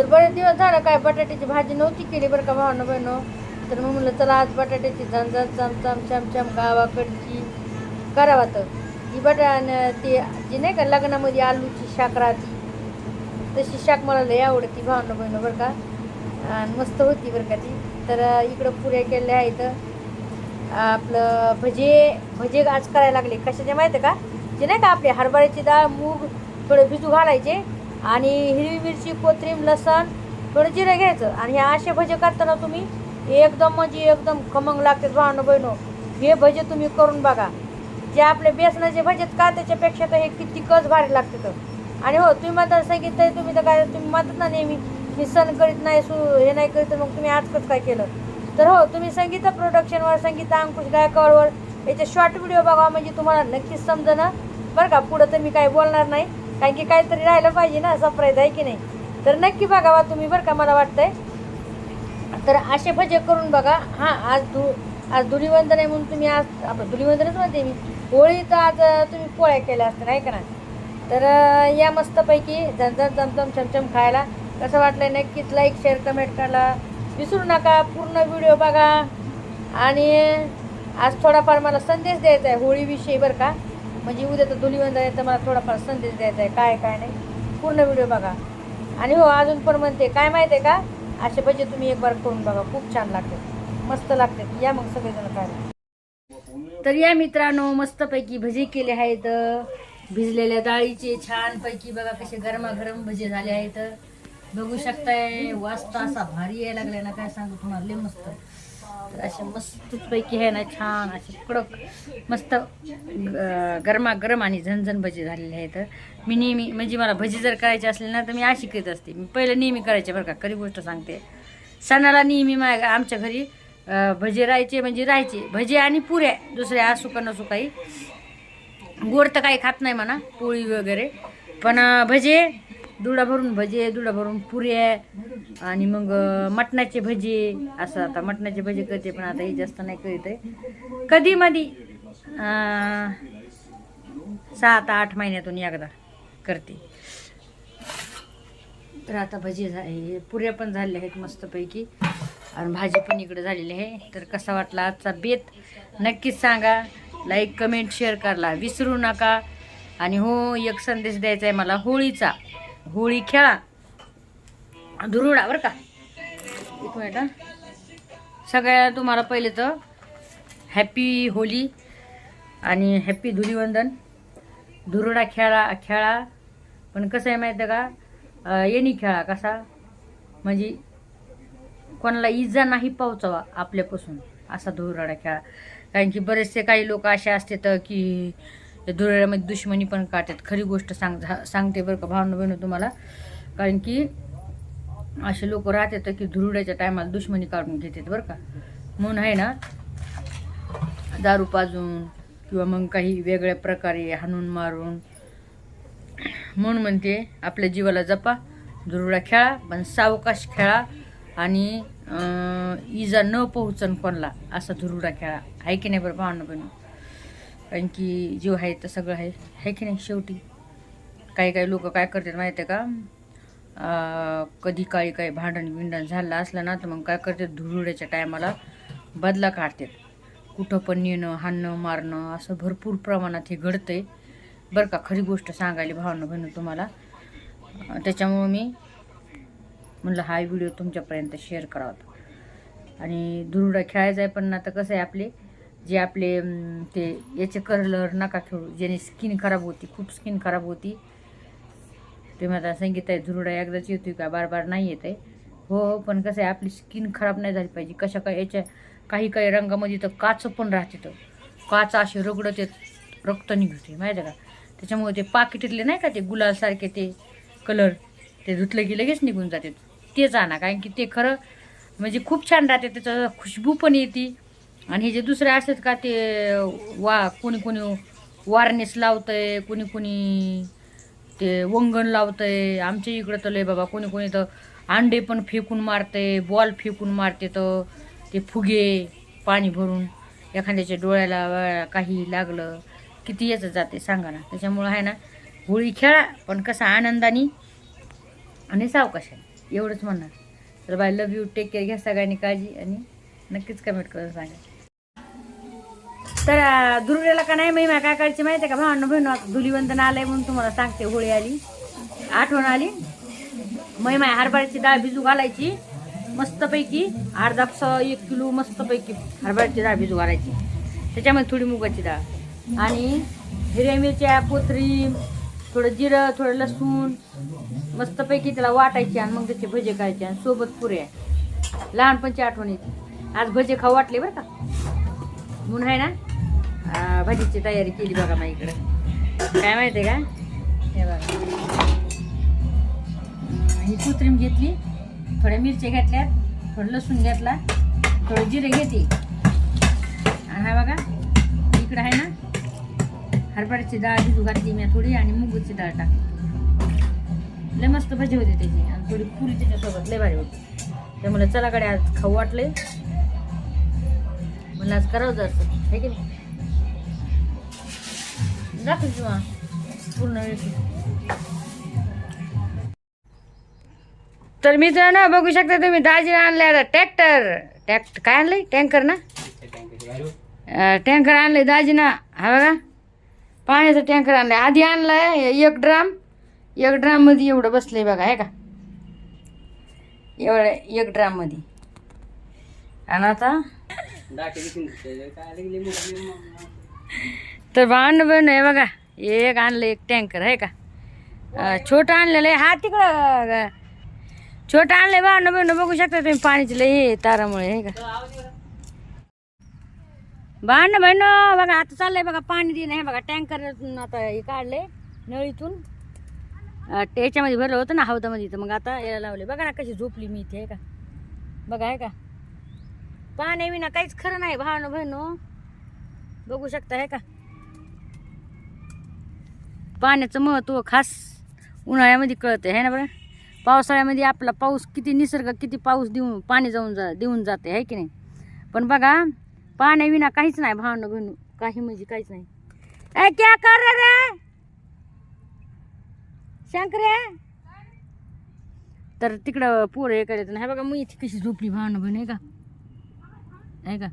तर बरेच दिवस झालं काय बटाट्याची भाजी नव्हती केली बरं का भावना बहिणो. तर मग म्हणलं चला आज बटाट्याची झणझण चमचम चमचम गावाकडची करावा तर ही बटा न- ती जी नाही का लग्नामध्ये आलूची शाक राहती तशी शाक मला लय आवडती भावना बहिणो बरं का. आणि मस्त होती बरं का ती. तर इकडं पुऱ्या केल्या आहेत. आपलं भजे भजे आज करायला लागले. कशाचे माहिती आहे का? जे नाही का आपले हरभऱ्याची डाळ मूग थोडे भिजू घालायचे. आणि हिरवी मिरची कोथिंबीर लसण थोडं जिरं घ्यायचं. आणि हे असे भजे करताना तुम्ही एकदम म्हणजे एकदम खमंग लागते भावनं बहिणो. हे भजे तुम्ही करून बघा. जे आपले बेसनाचे भजेत का त्याच्यापेक्षा तर हे किती कच भारी लागते तर. आणि हो तुम्ही म्हणता सांगितलं तुम्ही तर काय तुम्ही म्हणतात ना नेहमी मी सण करीत नाही सु हे नाही करीत मग तुम्ही आजकच काय केलं? तर हो तुम्ही संगीता प्रोडक्शनवर संगीता अंकुश गायकवाडवर. याचे शॉर्ट व्हिडिओ बघा म्हणजे तुम्हाला नक्कीच समजणं बरं का पुढं तर मी काही बोलणार नाही. कारण की काहीतरी राहिलं पाहिजे ना सरप्राईज आहे की नाही. तर नक्की बघावा तुम्ही बरं का मला वाटतंय. तर असे भजे करून बघा. हां आज धु आज धुलीवंदन आहे म्हणून तुम्ही आज आपलं धुलीवंदनच म्हणते मी. होळी तर आज तुम्ही पोळ्या केल्या असतं आहे का ना? तर या मस्तपैकी झणझण चमचम चमचम खायला. कसं वाटलं नक्कीच लाईक शेअर कमेंट करा. विसरू नका पूर्ण व्हिडिओ बघा. आणि आज थोडाफार मला संदेश द्यायचा आहे होळीविषयी बरं का. म्हणजे उद्या तर धुलीवंदन आहे तर मला थोडाफार संदेश द्यायचा आहे. काय काय नाही. पूर्ण व्हिडिओ बघा. आणि हो अजून पण म्हणते काय माहिती आहे का? असे भजे तुम्ही एक बार करून बघा. खूप छान लागते. मस्त लागते. या मग सगळेजण काय? तर या मित्रांनो मस्तपैकी भजे केले आहेत. भिजलेल्या डाळीचे छानपैकी बघा कसे गरमागरम भजे झाले आहेत. बघू शकताय वाजता असा भारी यायला लागलाय ना काय सांगू तुम्हाला लय मस्त. तर असे मस्तपैकी आहे ना छान असे कडक मस्त ग- गरमागरम आणि झणझण भजी झालेले आहेत. मी नेहमी म्हणजे मला भजी जर करायची असली ना तर मी अशी करीत असते. मी पहिलं नेहमी करायचे बरं का खरी गोष्ट सांगते. सणाला नेहमी मा आमच्या घरी भजी भजे राहायचे म्हणजे राहायचे. भजे आणि पुऱ्या दुसऱ्या असू का नसू काही. गोड तर काही खात नाही म्हणा पोळी वगैरे. पण भजे दुडा भरून भजे दुडा भरून पुऱ्या आणि मग मटणाचे भजे. असं आता मटणाचे भजे करते पण आता हे जास्त नाही करीत आहे. कधी मधी सात आठ महिन्यातून एकदा करते. तर आता भजी झा हे पुऱ्या पण झालेल्या आहेत मस्तपैकी. आणि भाजी पण इकडे झालेली आहे. तर कसा वाटला आजचा बेत? नक्कीच सांगा. लाईक कमेंट शेअर करा विसरू नका. आणि हो एक संदेश द्यायचा आहे मला होळीचा. होळी खेळा. धुरुडा बरं का? एक मिनिट सगळ्या तुम्हाला पहिले तर हॅपी होली आणि हॅपी धुलीवंदन धुरुडा खेळा खेळा. पण कसं आहे माहीत आहे का? येणी खेळा कसा? म्हणजे कोणाला इजा नाही पोहोचावा आपल्यापासून असा धुरुडा खेळा. कारण की बरेचसे काही लोक असे असतात की त्या धुराड्यामध्ये दुश्मनी पण काढतात. खरी गोष्ट सांग झा- सांगते बरं का भावना बहिणू तुम्हाला. कारण की असे लोक राहतात की धुरड्याच्या टायमाला दुश्मनी काढून घेतात बरं का. म्हणून आहे ना दारू पाजून किंवा मग काही वेगळ्या प्रकारे हाणून मारून म्हणून म्हणते आपल्या जीवाला जपा धुरुडा खेळा पण सावकाश खेळा आणि इजा न पोहोचन कोणाला असा धुरुडा खेळा. आहे की नाही बरं भावना पण कारण की जीव आहे तर सगळं आहे. आहे की नाही शेवटी? काही काही लोक काय करतात माहिती आहे का कधी काही काही भांडण बिंडण झालं असलं ना तर मग काय करतात? धुरुड्याच्या टायमाला बदला काढतात. कुठं पण नेणं हाणणं मारणं असं भरपूर प्रमाणात हे घडतंय. बरं का? खरी गोष्ट सांगायला भावना बहिण तुम्हाला. त्याच्यामुळं मी म्हणलं हा व्हिडिओ तुमच्यापर्यंत शेअर करावा. आणि धुरुडा खेळायचा आहे पण आता कसं आहे आपले? जे आपले ते याचे कलर नका खेळू. ज्याने स्किन खराब होती खूप स्किन खराब होती. तुम्ही आता संगीता आहे धुरुडा एकदाच येतोय का? बार बार नाही येत आहे. हो हो पण कसं आहे आपली स्किन खराब नाही झाली पाहिजे. कशा काय याच्या काही काही रंगामध्ये तर काच पण राहते तर. काच असे रगडत येत रक्त निघते माहिती आहे का? त्याच्यामुळे ते पाकिटातले नाही का ते गुलालसारखे ते कलर ते धुतलं की लगेच निघून जाते तेच आणा कारण की ते खरं म्हणजे खूप छान राहते त्याचं खुशबू पण येते. आणि हे जे दुसरे असतात का ते वा कोणी कोणी वारनेस लावतंय कोणी कोणी ते वंगण लावतंय. आमच्या इकडं तर लय बाबा कोणी कोणी तर अंडे पण फेकून मारते बॉल फेकून मारते तर ते फुगे पाणी भरून एखाद्याच्या डोळ्याला काही लागलं किती याचं जाते सांगा ना. त्याच्यामुळं आहे ना होळी खेळा पण कसा आनंदाने आणि सावकाशाने. एवढंच म्हणणार. तर bye love you take care घ्या सगळ्यांनी काळजी आणि नक्कीच कमेंट करून सांगा. तर दुर्गेला का नाही महिमा काय करायची माहिती आहे का? भावांना बहिणू धुलीवंदन आलंय म्हणून तुम्हाला सांगते होळी आली. आठवण आली. महिमा हरभऱ्याची डाळ भिजू घालायची मस्तपैकी अर्धा एक किलो मस्तपैकी हरभऱ्याची डाळ भिजू घालायची. त्याच्यामध्ये थोडी मुगाची डाळ आणि हिरव्या मिरच्या कोथरी थोडं जिरं थोडं लसूण मस्तपैकी त्याला वाटायची आणि मग त्याचे भजे करायचे आणि सोबत पुऱ्या लहानपणची आठवण येते. आज भजे खाऊ वाटले बरं का? म्हणून आहे ना? भजीची तयारी केली बघा मग इकडं. काय माहिती आहे का? हे बघा. ही कुत्रीम घेतली. थोड्या मिरच्या घेतल्यात थोडं लसूण घेतला थोडं जिरे घेते आणि हा बघा इकडं आहे ना हरभऱ्याची डाळ भिजू घातली मी थोडी आणि मुगूची डाळ टाकली. लय मस्त भजी होते त्याची आणि थोडी पुरी त्याच्यासोबत लय भारी होती. त्यामुळे चलाकडे आज खाऊ वाटले मला आज करावं असं हे की नाही? दाखव पूर्ण तर मित्रांनो बघू शकता तुम्ही दाजीने आणले आता ट्रॅक्टर. ट्रॅक्टर काय आणलंय? टँकर ना? टँकर आणलंय दाजीनं. हा बघा. पाण्याचं टँकर आणलंय. आधी आणलाय एक ड्राम. एक ड्राममध्ये एवढं बसलंय बघा आहे का? एवढं एक ड्राममध्ये आणि आता? तर भांड बन आहे बघा. एक आणलं एक टँकर आहे का? छोटं आणलेलं आहे. हा तिकडं छोटं आणलं भांड बन बघू शकता तुम्ही पाणीची लई तारामुळे आहे का? भांड बहिण बघा आता चाललंय बघा पाणी देणं हे बघा. टँकर आता हे काढले नळीतून. याच्यामध्ये त्याच्यामध्ये भरलं होतं ना हौदामध्ये. तर मग आता याला लावले बघा ना कशी झोपली मी इथे आहे का? बघा आहे का? पाणी विना काहीच खरं नाही भावनं बहिणो बघू शकता आहे का? पाण्याचं महत्त्व खास उन्हाळ्यामध्ये कळतं आहे ना बरं? पावसाळ्यामध्ये आपला पाऊस किती निसर्ग किती पाऊस देऊन पाणी जाऊन जा देऊन जाते आहे की नाही? पण बघा पाण्याविना काहीच नाही भावनं बहिणू काही म्हणजे काहीच नाही. ए क्या कर रे रे? शंकरे तर तिकडं पोरं हे करायचं नाही बघा मी इथे कशी झोपली भावनं बहीण आहे का? आहे का?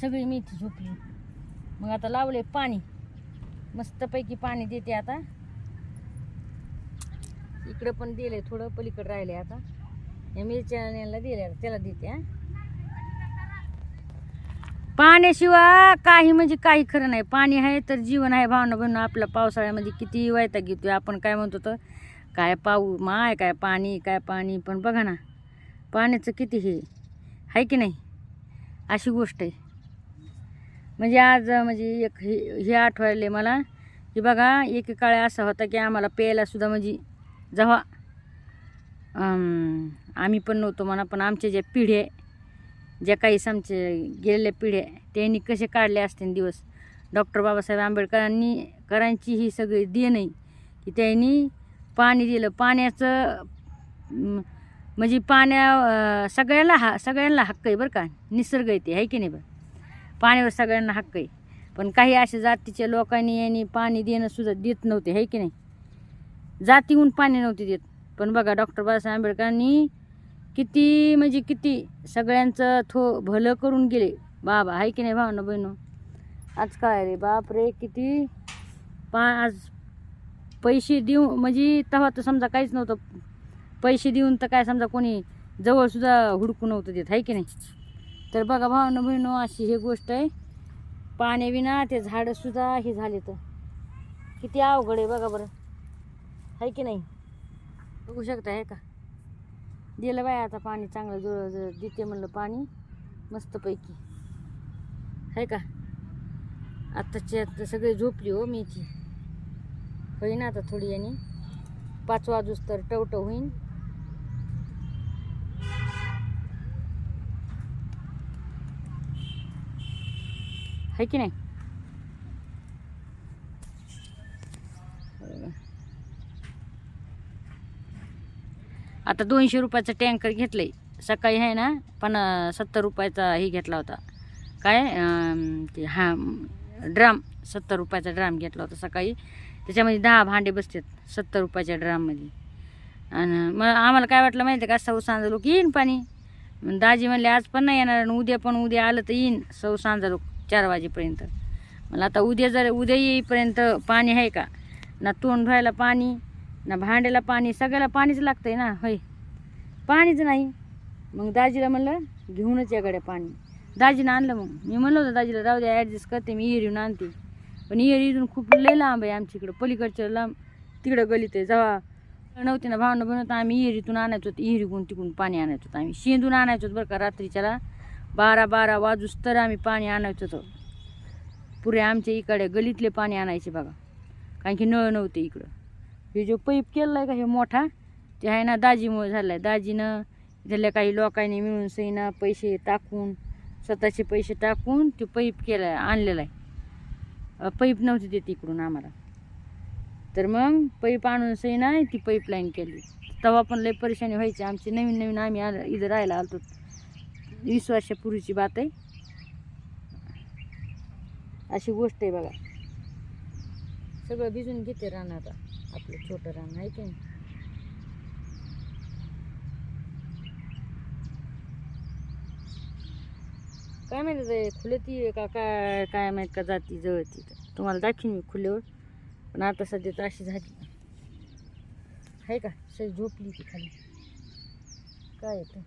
सगळी मी इथे झोपली. मग आता लावले पाणी. मस्तपैकी पाणी देते आता. इकडं पण दिले थोडं पलीकडं राहिले आता. या मिरच्या दिले त्याला देते पाण्याशिवाय काही म्हणजे काही खरं नाही. पाणी आहे तर जीवन आहे भावना बनवून आपल्या पावसाळ्यामध्ये किती वैताग घेतो आपण काय म्हणतो तर काय पाऊ माय काय पाणी काय पाणी. पण बघा ना पाण्याचं किती हे आहे की नाही? अशी गोष्ट आहे. म्हणजे आज म्हणजे एक हे हे आठवायले मला की बघा एक काळ असा होता की आम्हाला प्यायलासुद्धा म्हणजे जेव्हा आम्ही पण नव्हतो म्हणा पण आमच्या ज्या पिढ्या ज्या काही आमचे गेलेल्या पिढ्या त्यांनी कसे काढले असते दिवस. डॉक्टर बाबासाहेब आंबेडकरांनी करांची ही सगळी देणं की त्यांनी पाणी दिलं. पाण्याचं म्हणजे पाण्या सगळ्याला हा सगळ्यांना हक्क आहे बरं का. निसर्ग येते आहे की नाही बरं? पाण्यावर सगळ्यांना हक्क आहे. पण काही अशा जातीच्या लोकांनी यांनी पाणी देणं सुद्धा देत नव्हते आहे की नाही? जातीहून पाणी नव्हते देत. पण बघा डॉक्टर बाबासाहेब आंबेडकरांनी किती म्हणजे किती सगळ्यांचं थो भलं करून गेले. बाबा आहे की नाही भावना बहिणू? आज काय रे बाप रे किती? पा आज पैसे देऊ म्हणजे तेव्हा तर समजा काहीच नव्हतं. पैसे देऊन तर काय समजा कोणी जवळसुद्धा हुडकू नव्हतं देत आहे की नाही? तर बघा भावना बहिणू अशी ही गोष्ट आहे. पाण्याविना ते झाडंसुद्धा हे झाले तर. किती अवघड आहे बघा बरं. आहे की नाही? बघू शकता आहे का? दिलं बाय आता पाणी चांगलं जुळ देते म्हणलं पाणी. मस्तपैकी. आहे का? आत्ताची आत्ता सगळी झोपली हो मीची होईन आता थोडी आणि पाच वाजूस तर टवटव होईन. है की नाही? आता दोनशे रुपयाचं टँकर घेतलंय. सकाळी आहे ना पण सत्तर रुपयाचा हे घेतला होता. काय ते हा ड्राम सत्तर रुपयाचा ड्राम घेतला होता सकाळी. त्याच्यामध्ये दहा भांडे बसतात सत्तर रुपयाच्या ड्राममध्ये. आणि मग आम्हाला काय वाटलं माहिती आहे का सौ सांजा लोक येईन पाणी? दाजी म्हणले आज पण नाही येणार आणि उद्या पण उद्या आलं तर येईन. सौ सांजा लोक चार वाजेपर्यंत. मला आता उद्या जर उद्या येईपर्यंत पाणी आहे का? ना तोंड धुवायला पाणी ना भांड्याला पाणी सगळ्याला पाणीच लागतंय ना होय. पाणीच नाही. मग दाजीला म्हणलं घेऊनच याकडे पाणी. दाजीनं आणलं मग. मी म्हणलं होतं दाजीला राहू द्या ॲडजस्ट करते मी इहेर येऊन आणते. पण इयर इथून खूप लय लांब आहे आमच्या इकडं. पलीकडच्या लांब तिकडं गलीत आहे. जेव्हा नव्हते ना भावना बनवता आम्ही इहिरीतून आणायचो इहिरीकून तिकडून पाणी आणायचो आम्ही. शेंदून आणायचो बरं का रात्रीच्याला. बारा बारा वाजूस तर आम्ही पाणी आणायचो होतो पुरे आमच्या इकडे गलीतले पाणी आणायचे बघा. कारण की नळ नव्हते इकडं. हे जो पैप केलेला आहे का हे मोठा ते आहे ना दाजीमुळे झालं आहे दाजीनं इथल्या काही लोकांनी मिळून सईना पैसे टाकून स्वतःचे पैसे टाकून ते पैप केला आहे आणलेला आहे. पैप नव्हती देत इकडून आम्हाला. तर मग पैप आणून सईना ती पाईपलाईन केली. तेव्हा पण लई परेशानी व्हायची. आमची नवीन नवीन आम्ही आलं इथं राहायला आलतो. वीस वर्षापूर्वीची बात आहे. अशी गोष्ट आहे बघा. सगळं भिजून घेते रान आता. आपलं छोटं रान आहे की नाही? काय माहिती ते खुलती का काय काय माहीत का जाती जळती. तुम्हाला दाखवीन मी खुल्यावर. पण आता सध्या तर अशी झाली. आहे का? सगळी झोपली ती खाली. काय येतं